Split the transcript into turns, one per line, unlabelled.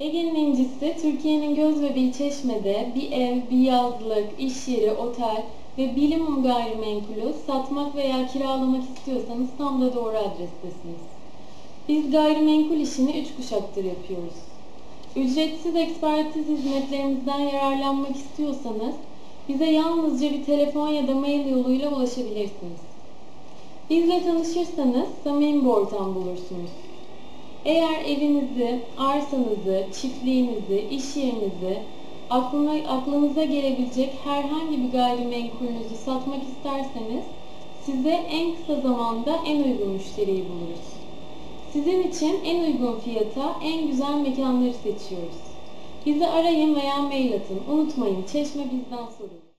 Ege'nin incisi Türkiye'nin göz bebeği Çeşme'de bir ev, bir yazlık, iş yeri, otel ve bilimum gayrimenkulü satmak veya kiralamak istiyorsanız tam da doğru adrestesiniz. Biz gayrimenkul işini üç kuşaktır yapıyoruz. Ücretsiz ekspertiz hizmetlerimizden yararlanmak istiyorsanız bize yalnızca bir telefon ya da mail yoluyla ulaşabilirsiniz. Bizle tanışırsanız samimi bir ortam bulursunuz. Eğer evinizi, arsanızı, çiftliğinizi, iş yerinizi, aklına, aklınıza gelebilecek herhangi bir gayrimenkulünüzü satmak isterseniz size en kısa zamanda en uygun müşteriyi buluruz. Sizin için en uygun fiyata en güzel mekanları seçiyoruz. Bizi arayın veya mail atın. Unutmayın Çeşme bizden sorulur.